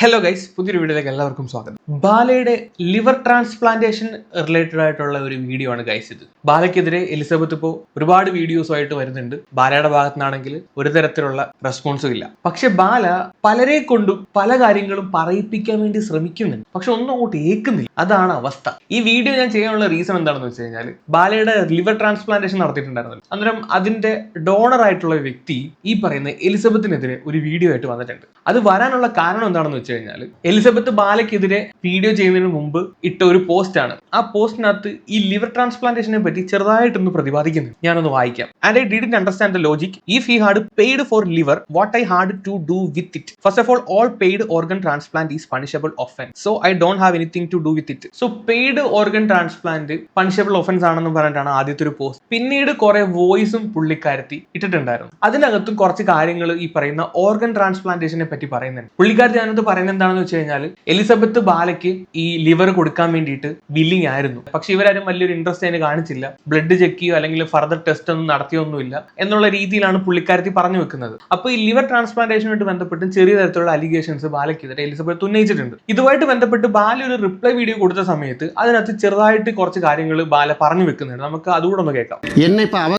Hello guys പുതിയൊരു വീഡിയോയിലേക്ക് എല്ലാവർക്കും സ്വാഗതം. ബാലയുടെ ലിവർ ട്രാൻസ്പ്ലാന്റേഷൻ റിലേറ്റഡ് ആയിട്ടുള്ള ഒരു വീഡിയോ ആണ് ഗൈസ് ഇത്. ബാലയ്ക്കെതിരെ എലിസബത്ത് ഇപ്പോൾ ഒരുപാട് വീഡിയോസുമായിട്ട് വരുന്നുണ്ട്. ബാലയുടെ ഭാഗത്തുനിന്നാണെങ്കിൽ ഒരു തരത്തിലുള്ള റെസ്പോൺസും ഇല്ല. പക്ഷെ ബാല പലരെ കൊണ്ടും പല കാര്യങ്ങളും പറയിപ്പിക്കാൻ വേണ്ടി ശ്രമിക്കുന്നുണ്ട്. പക്ഷെ ഒന്നും അങ്ങോട്ട് ഏക്കുന്നില്ല. അതാണ് അവസ്ഥ. ഈ വീഡിയോ ഞാൻ ചെയ്യാനുള്ള റീസൺ എന്താണെന്ന് വെച്ച് കഴിഞ്ഞാൽ ബാലയുടെ ലിവർ ട്രാൻസ്പ്ലാന്റേഷൻ നടത്തിയിട്ടുണ്ടായിരുന്നു അന്നേരം അതിന്റെ ഡോണർ ആയിട്ടുള്ള വ്യക്തി ഈ പറയുന്ന എലിസബത്തിനെതിരെ ഒരു വീഡിയോ ആയിട്ട് വന്നിട്ടുണ്ട്. അത് വരാനുള്ള കാരണം എന്താണെന്ന് വെച്ച് കഴിഞ്ഞാൽ എലിസബത്ത് ബാലയ്ക്കെതിരെ വീഡിയോ ചെയ്യുന്നതിന് മുമ്പ് ഇട്ട ഒരു പോസ്റ്റ് ആണ്. ആ പോസ്റ്റിനകത്ത് ഈ ലിവർ ട്രാൻസ്പ്ലാന്റേഷനെ പറ്റി ചെറുതായിട്ടൊന്ന് പ്രതിപാദിക്കുന്നു. ഞാനൊന്ന് വായിക്കാം. And I didn't understand the logic if he had paid for liver what I had to do with it first of all all paid organ transplant is punishable offence so I don't have anything to do with it so paid organ transplant punishable offence ആണെന്ന് പറഞ്ഞിട്ടാണ് ആദ്യത്തെ ഒരു post പിന്നീട് കുറെ വോയിസും പുള്ളിക്കാരത്തി ഇട്ടിട്ടുണ്ടായിരുന്നു. അതിനകത്തും കുറച്ച് കാര്യങ്ങൾ ഈ പറയുന്ന ഓർഗൻ ട്രാൻസ്പ്ലാന്റേഷനെ പറ്റി പറയുന്നുണ്ട്. പുള്ളിക്കാരത്തി അതിനകത്ത് പറയുന്നത് എന്താണെന്ന് വെച്ച് കഴിഞ്ഞാൽ എലിസബത്ത് ബാലയ്ക്ക് ഈ ലിവർ കൊടുക്കാൻ വേണ്ടിയിട്ട് വില്ലിങ് ആയിരുന്നു. പക്ഷെ ഇവരാരും വലിയൊരു ഇൻട്രസ്റ്റ് അതിന് കാണിച്ചില്ല. ബ്ലഡ് ചെക്ക് ചെയ്യോ അല്ലെങ്കിൽ ഫർദർ ടെസ്റ്റ് ഒന്നും നടത്തിയൊന്നുമില്ല എന്നുള്ള രീതിയിലാണ് പുള്ളിക്കാരത്തി പറഞ്ഞു വെക്കുന്നത്. അപ്പൊ ഈ ലിവർ ട്രാൻസ്പ്ലാന്റേഷനുമായിട്ട് ബന്ധപ്പെട്ട് ചെറിയ തരത്തിലുള്ള അലിഗേഷൻസ് ബാലയ്ക്കെതിരെ എലിസബത്ത് ഉന്നയിച്ചിട്ടുണ്ട്. ഇതുമായിട്ട് ബന്ധപ്പെട്ട് ബാല ഒരു റിപ്ലൈ വീഡിയോ കൊടുത്ത സമയത്ത് അതിനകത്ത് ചെറുതായിട്ട് കുറച്ച് കാര്യങ്ങൾ ബാല പറഞ്ഞു വെക്കുന്നുണ്ട്. നമുക്ക് അതുകൂടെ ഒന്ന് കേൾക്കാം. എന്നെ